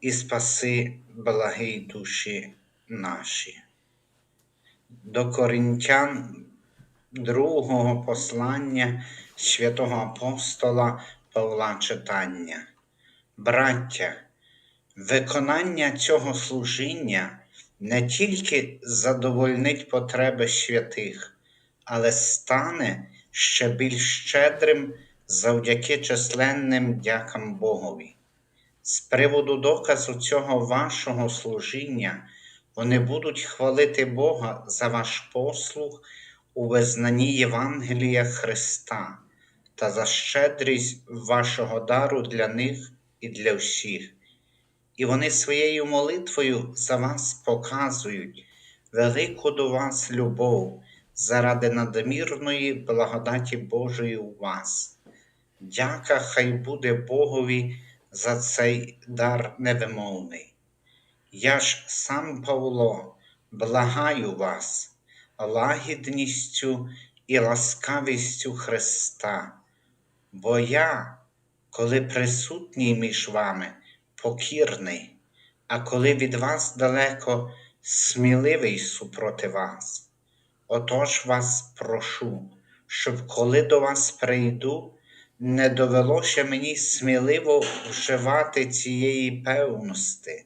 і спаси благий душі наші. До Коринтян другого послання святого апостола Павла читання. Браття, виконання цього служіння не тільки задовольнить потреби святих, але стане ще більш щедрим завдяки численним дякам Богові. З приводу доказу цього вашого служіння вони будуть хвалити Бога за ваш послуг у визнанні Євангелія Христа та за щедрість вашого дару для них і для всіх. І вони своєю молитвою за вас показують велику до вас любов заради надмірної благодаті Божої у вас. Дяка хай буде Богові за цей дар невимовний. Я ж сам Павло, благаю вас лагідністю і ласкавістю Христа, бо я, коли присутній між вами, покірний, а коли від вас далеко сміливий супроти вас. Отож вас прошу, щоб коли до вас прийду, не довелося мені сміливо вживати цієї певності,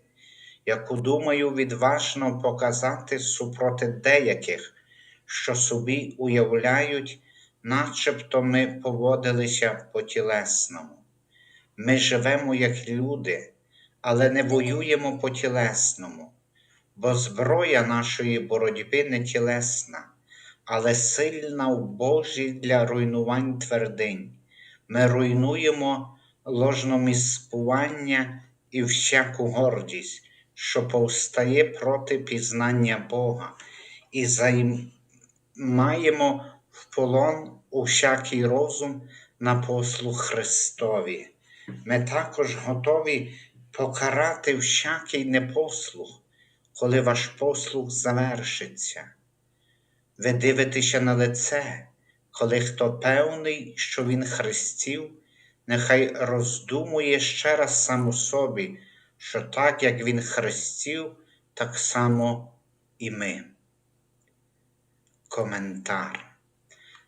яку думаю відважно показати супроти деяких, що собі уявляють, начебто ми поводилися по тілесному. Ми живемо як люди, але не воюємо по тілесному, бо зброя нашої боротьби не тілесна, але сильна в Божі для руйнувань твердинь. Ми руйнуємо ложноміспування і всяку гордість, що повстає проти пізнання Бога, і займаємо в полон усякий розум на послуг Христові. Ми також готові покарати всякий непослух, коли ваш послуг завершиться. Ви дивитеся на лице, коли хто певний, що він хрестів, нехай роздумує ще раз сам у собі, що так як він хрестів, так само і ми. Коментар.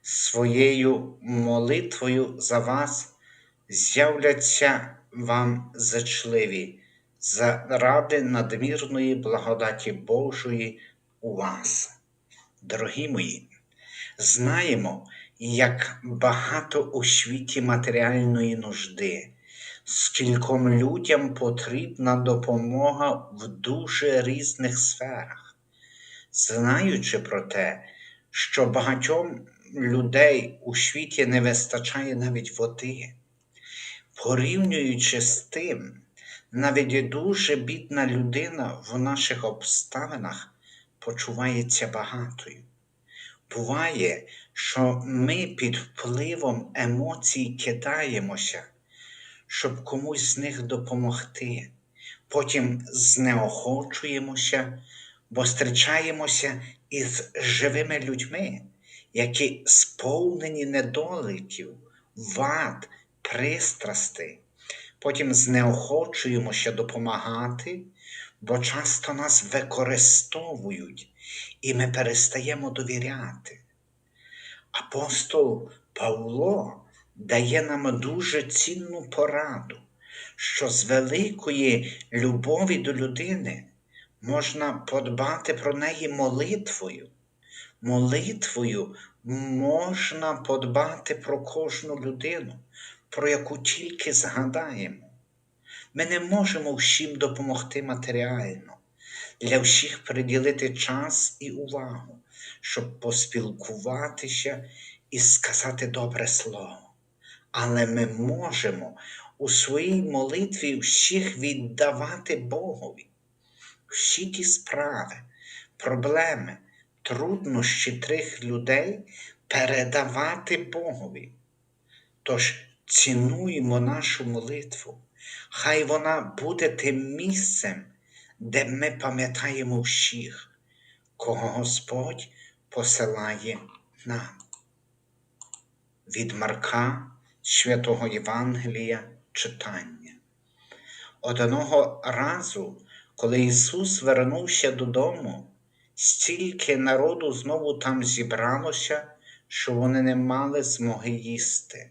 Своєю молитвою за вас з'являться вам зачливі заради надмірної благодаті Божої у вас. Дорогі мої, знаємо, як багато у світі матеріальної нужди, скільком людям потрібна допомога в дуже різних сферах. Знаючи про те, що багатьом людей у світі не вистачає навіть води, порівнюючи з тим, навіть дуже бідна людина в наших обставинах почувається багатою. Буває, що ми під впливом емоцій кидаємося, щоб комусь з них допомогти. Потім знеохочуємося, бо зустрічаємося із живими людьми, які сповнені недоліків, вад, пристрастей. Потім знеохочуємося допомагати, бо часто нас використовують, і ми перестаємо довіряти. Апостол Павло дає нам дуже цінну пораду, що з великої любові до людини можна подбати про неї молитвою. Молитвою можна подбати про кожну людину, про яку тільки згадаємо. Ми не можемо всім допомогти матеріально, для всіх приділити час і увагу, щоб поспілкуватися і сказати добре слово. Але ми можемо у своїй молитві всіх віддавати Богові. всі ті справи, проблеми, труднощі трьох людей передавати Богові. Тож цінуємо нашу молитву. Хай вона буде тим місцем, де ми пам'ятаємо всіх, кого Господь посилає нам. Від Марка Святого Євангелія читання. Одного разу, коли Ісус вернувся додому, стільки народу знову там зібралося, що вони не мали змоги їсти.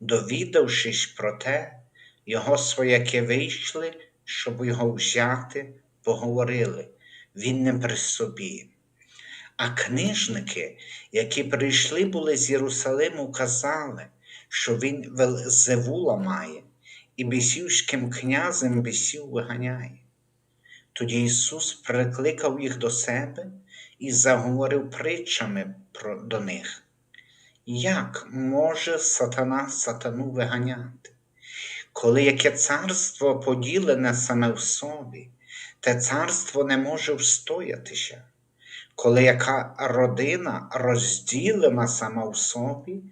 Довідавшись про те, його свояки вийшли, щоб його взяти, поговорили, він не при собі. А книжники, які прийшли були з Єрусалиму, казали, що він Велзевула має і бісівським князем бісів виганяє. Тоді Ісус прикликав їх до себе і заговорив притчами про, до них. Як може сатана сатану виганяти? Коли яке царство поділене саме в собі, те царство не може встоятися. Коли яка родина розділена сама в собі,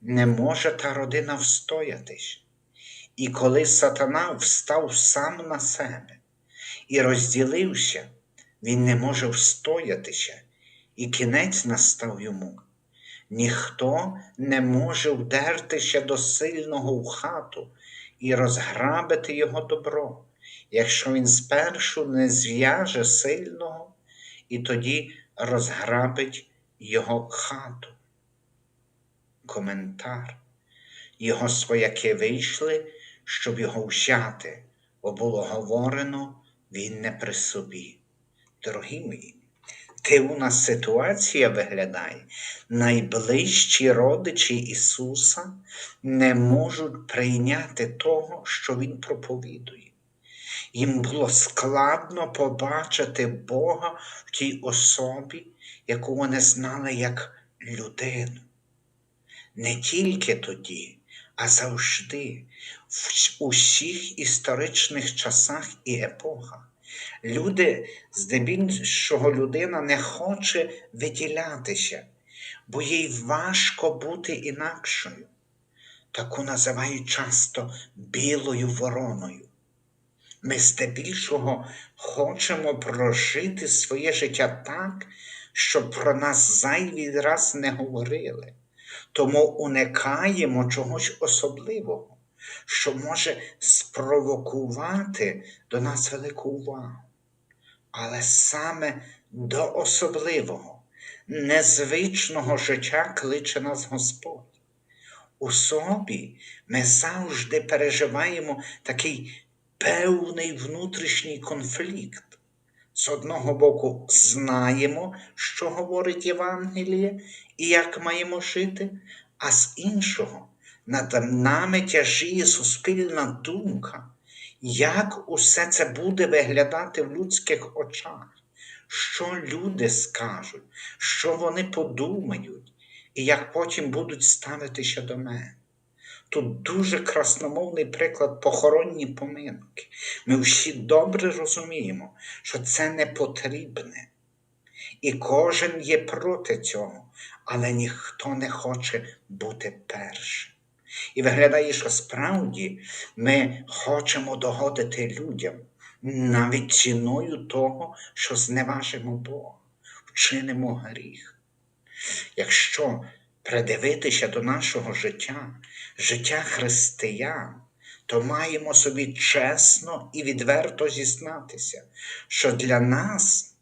не може та родина встоятись. І коли сатана встав сам на себе і розділився, він не може встоятися, і кінець настав йому. Ніхто не може вдертися до сильного в хату і розграбити його добро, якщо він спершу не зв'яже сильного і тоді розграбить його хату. Коментар. Його свояки вийшли, щоб його взяти, бо було говорено, він не при собі. Дорогі мої, дивна ситуація виглядає. Найближчі родичі Ісуса не можуть прийняти того, що Він проповідує. Їм було складно побачити Бога в тій особі, яку вони знали як людину. Не тільки тоді, а завжди, в усіх історичних часах і епохах. Люди, здебільшого людина не хоче виділятися, бо їй важко бути інакшою. Таку називають часто білою вороною. Ми здебільшого хочемо прожити своє життя так, щоб про нас зайвий раз не говорили, тому уникаємо чогось особливого, що може спровокувати до нас велику увагу. Але саме до особливого, незвичного життя кличе нас Господь. У собі ми завжди переживаємо такий певний внутрішній конфлікт. З одного боку, знаємо, що говорить Євангеліє і як маємо жити, а з іншого над нами тяжіє суспільна думка, як усе це буде виглядати в людських очах, що люди скажуть, що вони подумають, і як потім будуть ставитися до мене. Тут дуже красномовний приклад похоронні поминки. Ми всі добре розуміємо, що це не потрібне. І кожен є проти цього, але ніхто не хоче бути першим. І виглядає, що справді ми хочемо догодити людям навіть ціною того, що зневажимо Бога, вчинимо гріх. Якщо придивитися до нашого життя, життя християн, то маємо собі чесно і відверто зізнатися, що для нас,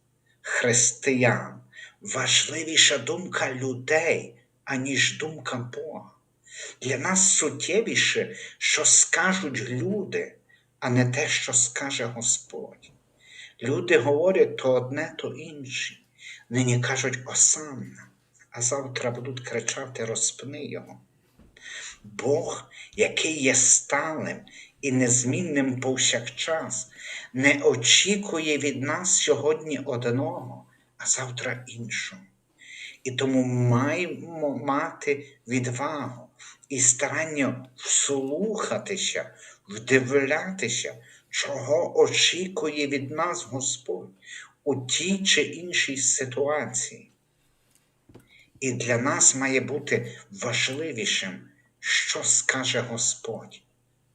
християн, важливіша думка людей, аніж думка Бога. Для нас суттєвіше, що скажуть люди, а не те, що скаже Господь. Люди говорять то одне, то інше. Нині кажуть Осанна, а завтра будуть кричати розпни його. Бог, який є сталим і незмінним повсякчас, не очікує від нас сьогодні одного, а завтра іншого. І тому маємо мати відвагу і старання вслухатися, вдивлятися чого очікує від нас Господь у тій чи іншій ситуації. І для нас має бути важливішим, що скаже Господь,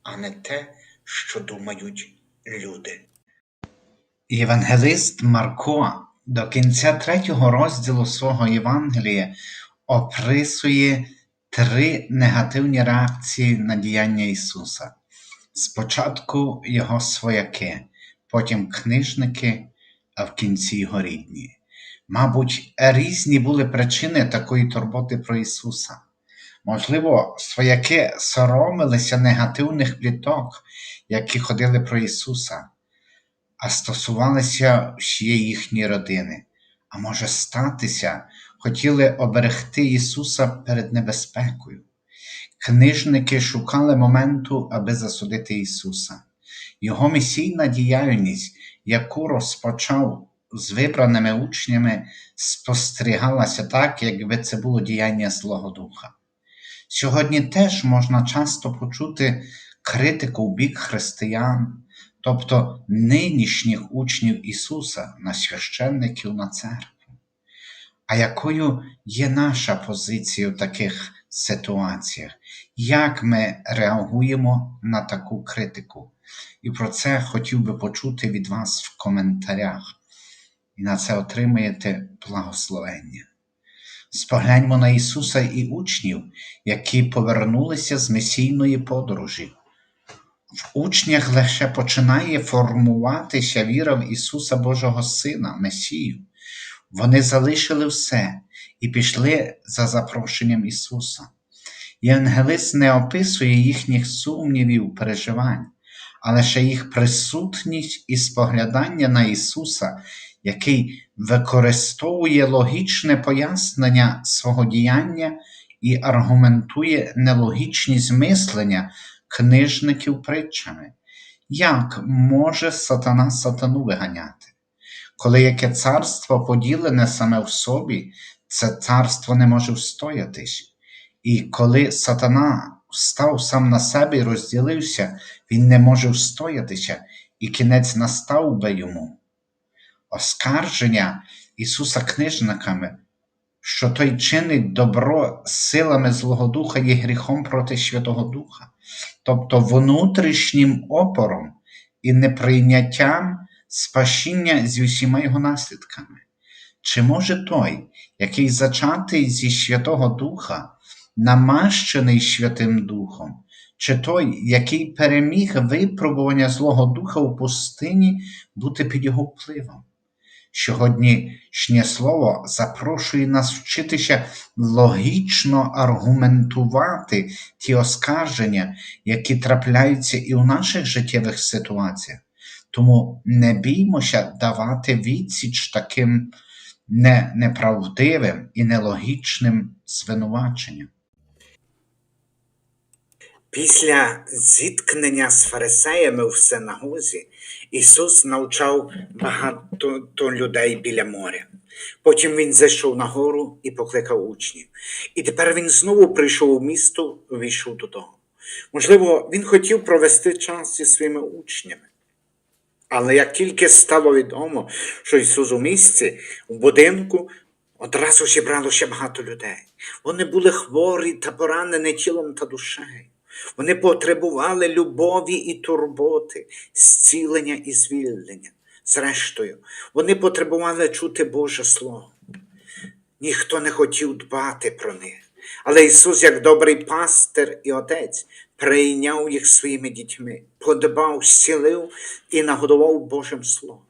а не те, що думають люди. Євангелист Марко до кінця третього розділу свого Євангелія описує три негативні реакції на діяння Ісуса. Спочатку його свояки, потім книжники, а в кінці його рідні. Мабуть, різні були причини такої турботи про Ісуса. Можливо, свояки соромилися негативних пліток, які ходили про Ісуса, а стосувалися всієї їхньої родини. А може статися, хотіли оберегти Ісуса перед небезпекою. Книжники шукали моменту, аби засудити Ісуса. Його місійна діяльність, яку розпочав з вибраними учнями, спостерігалася так, якби це було діяння Злого Духа. Сьогодні теж можна часто почути критику в бік християн, тобто нинішніх учнів Ісуса на священників на церкву. А якою є наша позиція в таких ситуаціях? Як ми реагуємо на таку критику? І про це хотів би почути від вас в коментарях. І на це отримаєте благословення. Спогляньмо на Ісуса і учнів, які повернулися з місійної подорожі. В учнях лише починає формуватися віра в Ісуса Божого Сина, Месію. Вони залишили все і пішли за запрошенням Ісуса. Євангелист не описує їхніх сумнівів, переживань, а лише їх присутність і споглядання на Ісуса, який використовує логічне пояснення свого діяння і аргументує нелогічність мислення книжників притчами. Як може сатана сатану виганяти? Коли яке царство поділене саме в собі, це царство не може встоятись. І коли сатана став сам на себе і розділився, він не може встоятися, і кінець настав би йому. Оскарження Ісуса книжниками, що той чинить добро силами Злого Духа є гріхом проти Святого Духа, тобто внутрішнім опором і неприйняттям спасіння з усіма його наслідками. Чи може той, який зачатий зі Святого Духа, намащений Святим Духом, чи той, який переміг випробування Злого Духа у пустині, бути під його впливом? Сьогоднішнє слово запрошує нас вчитися логічно аргументувати ті оскарження, які трапляються і у наших життєвих ситуаціях. Тому не біймося давати відсіч таким не, неправдивим і нелогічним звинуваченням. Після зіткнення з фарисеями в синагозі Ісус навчав багато людей біля моря. Потім Він зайшов на гору і покликав учнів. І тепер він знову прийшов у місто, увійшов додому. Можливо, він хотів провести час зі своїми учнями. Але як тільки стало відомо, що Ісус у місці, у будинку, одразу зібралося багато людей. Вони були хворі та поранені тілом та душею. Вони потребували любові і турботи, зцілення і звільнення. Зрештою, вони потребували чути Боже Слово. Ніхто не хотів дбати про них. Але Ісус, як добрий пастир і Отець, прийняв їх своїми дітьми, подбав, зцілив і нагодував Божим Словом.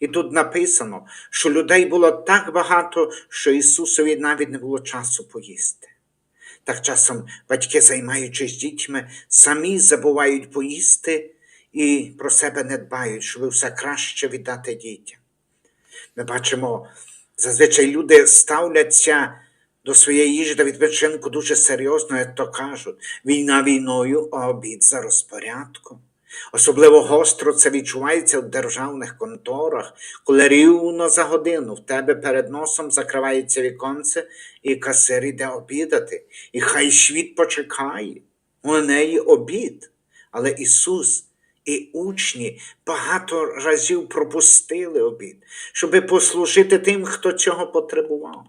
І тут написано, що людей було так багато, що Ісусові навіть не було часу поїсти. Так часом батьки, займаючись дітьми, самі забувають поїсти і про себе не дбають, щоб все краще віддати дітям. Ми бачимо, зазвичай люди ставляться до своєї їжі та відпочинку дуже серйозно, як то кажуть, війна війною, а обід за розпорядком. Особливо гостро це відчувається в державних конторах, коли рівно за годину в тебе перед носом закривається віконце, і касир йде обідати, і хай світ почекає, у неї обід. Але Ісус, І учні багато разів пропустили обід, щоби послужити тим, хто цього потребував.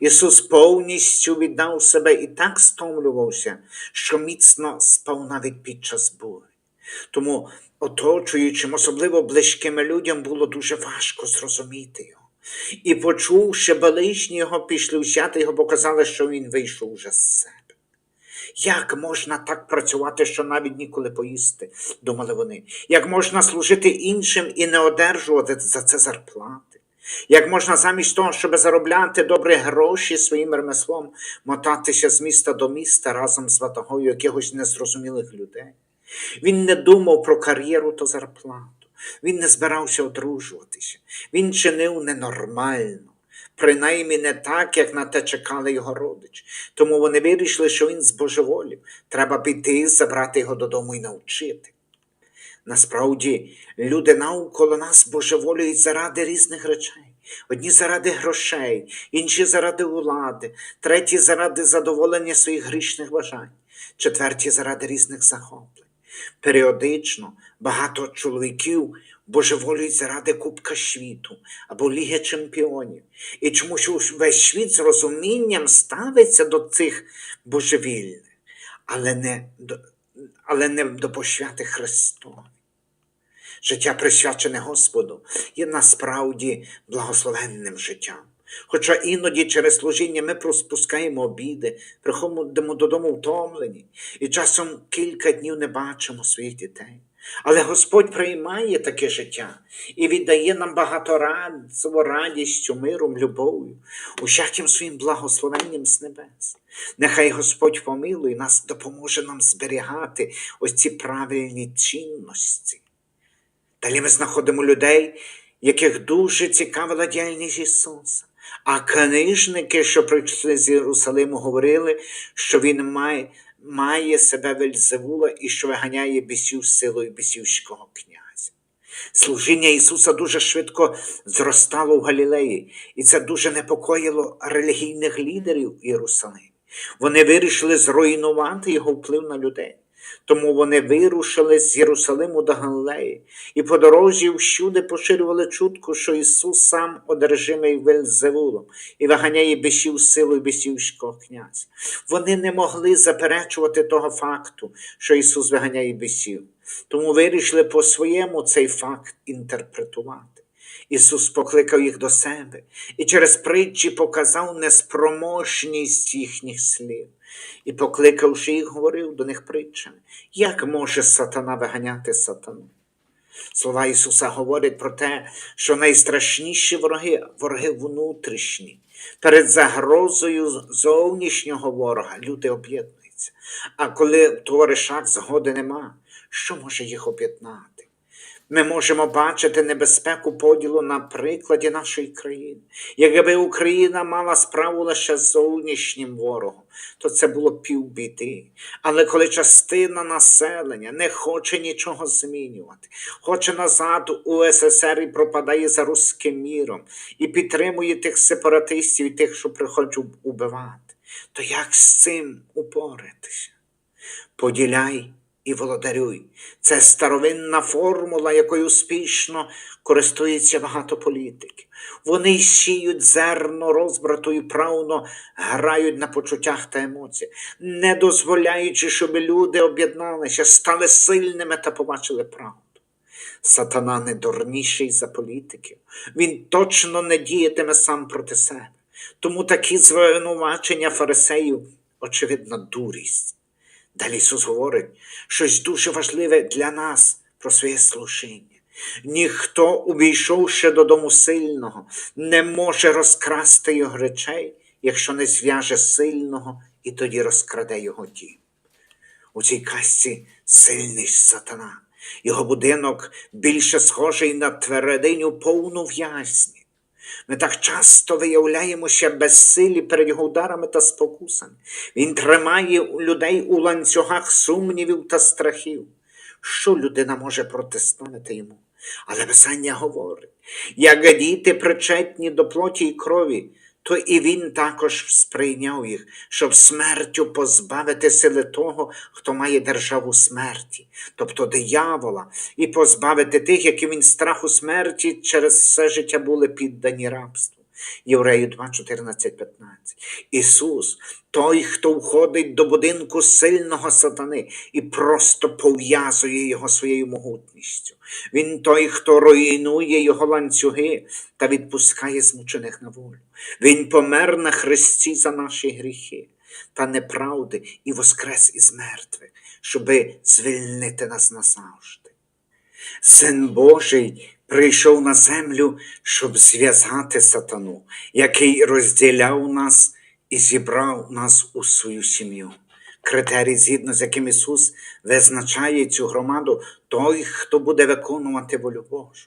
Ісус повністю віддав себе і так стомлювався, що міцно спав навіть під час бурі. Тому оточуючим, особливо близьким людям, було дуже важко зрозуміти його. І, почувши ближні його, пішли взяти його, бо казали, що він вийшов уже з себе. Як можна так працювати, що навіть ніколи поїсти, думали вони. Як можна служити іншим і не одержувати за це зарплати? Як можна замість того, щоб заробляти добрі гроші своїм ремеслом, мотатися з міста до міста разом з ватагою якихось незрозумілих людей? Він не думав про кар'єру та зарплату. Він не збирався одружуватися. Він чинив ненормально, принаймні не так, як на те чекали його родичі. Тому вони вирішили, що він збожеволів. Треба піти, забрати його додому і навчити. Насправді, люди навколо нас божеволюють заради різних речей. Одні заради грошей, інші заради влади, треті заради задоволення своїх грішних бажань, четверті заради різних захоплень. Періодично багато чоловіків божеволюють заради Кубка світу або Ліги Чемпіонів. І чомусь весь світ з розумінням ставиться до цих божевільних, але не до, але не до пошвяти Христові. Життя, присвячене Господу, є насправді благословенним життям. Хоча іноді через служіння ми проспускаємо обіди, приходимо додому втомлені і часом кілька днів не бачимо своїх дітей. Але Господь приймає таке життя і віддає нам багато радцево радістю, миром, любов'ю, усяким своїм благословенням з небес. Нехай Господь помилує нас, допоможе нам зберігати ось ці правильні цінності. Далі ми знаходимо людей, яких дуже цікавила діяльність Ісуса. А книжники, що прийшли з Єрусалиму, говорили, що Він має, має себе Вельзевула і що виганяє бісів силою бісівського князя. Служіння Ісуса дуже швидко зростало в Галілеї, і це дуже непокоїло релігійних лідерів Єрусалимі. Вони вирішили зруйнувати його вплив на людей. Тому вони вирушили з Єрусалиму до Галилеї, і по дорозі всюди поширювали чутку, що Ісус сам одержимий Вельзевулом і виганяє бісів силою бісівського князя. Вони не могли заперечувати того факту, що Ісус виганяє бісів, тому вирішили по-своєму цей факт інтерпретувати. Ісус покликав їх до себе і через притчі показав неспроможність їхніх слів. І, покликавши їх, говорив до них притчами, як може сатана виганяти сатану? Слова Ісуса говорять про те, що найстрашніші вороги вороги внутрішні. Перед загрозою зовнішнього ворога люди об'єднуються. А коли в товаришах згоди нема, що може їх об'єднати? Ми можемо бачити небезпеку поділу на прикладі нашої країни. Якби Україна мала справу лише з зовнішнім ворогом, то це було півбіди. Але коли частина населення не хоче нічого змінювати, хоче назад у СССР і пропадає за руським міром, і підтримує тих сепаратистів і тих, що приходять убивати, то як з цим упоратися? Поділяй і володарюй. Це старовинна формула, якою успішно користується багато політиків. Вони сіють зерно розбрату і правно грають на почуттях та емоціях, не дозволяючи, щоб люди об'єдналися, стали сильними та побачили правду. Сатана не дурніший за політиків. Він точно не діятиме сам проти себе. Тому такі звинувачення фарисеїв, очевидна дурість. Далі Ісус говорить щось дуже важливе для нас про своє служіння. Ніхто, увійшовши додому сильного, не може розкрасти його речей, якщо не зв'яже сильного і тоді розкраде його дім. У цій казці сильний сатана. Його будинок більше схожий на твердиню повну в'язнів. Ми так часто виявляємося безсилі перед його ударами та спокусами. Він тримає людей у ланцюгах сумнівів та страхів. Що людина може протиставити йому? Але Писання говорить, як діти причетні до плоті й крові, то і Він також сприйняв їх, щоб смертю позбавити сили того, хто має державу смерті, тобто диявола, і позбавити тих, які він страху смерті через все життя були піддані рабству. Єврею 2, 14, 15. Ісус, той, хто входить до будинку сильного сатани і просто пов'язує його своєю могутністю. Він той, хто руйнує його ланцюги та відпускає змучених на волю. Він помер на хресті за наші гріхи та неправди і воскрес із мертвих, щоби звільнити нас назавжди. Син Божий прийшов на землю, щоб зв'язати сатану, який розділяв нас і зібрав нас у свою сім'ю. Критерій, згідно з яким Ісус визначає цю громаду, той, хто буде виконувати волю Божу.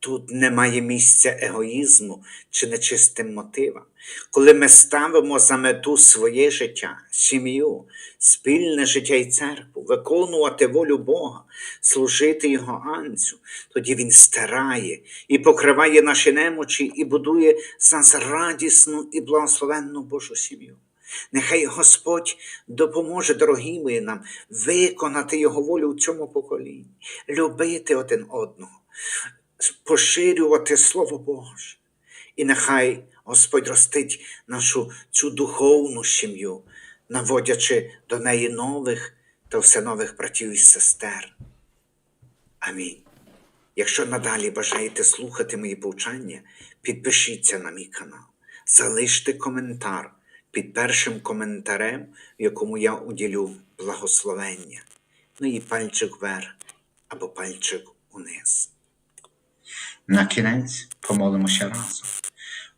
Тут немає місця егоїзму чи нечистим мотивам. Коли ми ставимо за мету своє життя, сім'ю, спільне життя і церкву, виконувати волю Бога, служити Його анцю, тоді Він стирає і покриває наші немочі і будує за нас радісну і благословенну Божу сім'ю. Нехай Господь допоможе, дорогі мої, нам виконати Його волю у цьому поколінні, любити один одного, поширювати Слово Боже. І нехай Господь ростить нашу цю духовну сім'ю, наводячи до неї нових та все нових братів і сестер. Амінь. Якщо надалі бажаєте слухати мої повчання, підпишіться на мій канал, залиште коментар під першим коментарем, в якому я уділю благословення. Ну і пальчик вверх або пальчик униз. На кінець помолимося разом.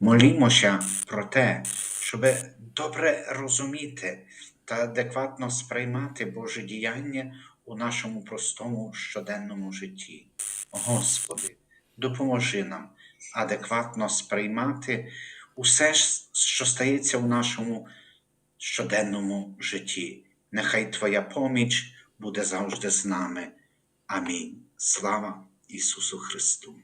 Молімося про те, щоб добре розуміти та адекватно сприймати Боже діяння у нашому простому щоденному житті. Господи, допоможи нам адекватно сприймати усе, що стається у нашому щоденному житті. Нехай Твоя поміч буде завжди з нами. Амінь. Слава Ісусу Христу!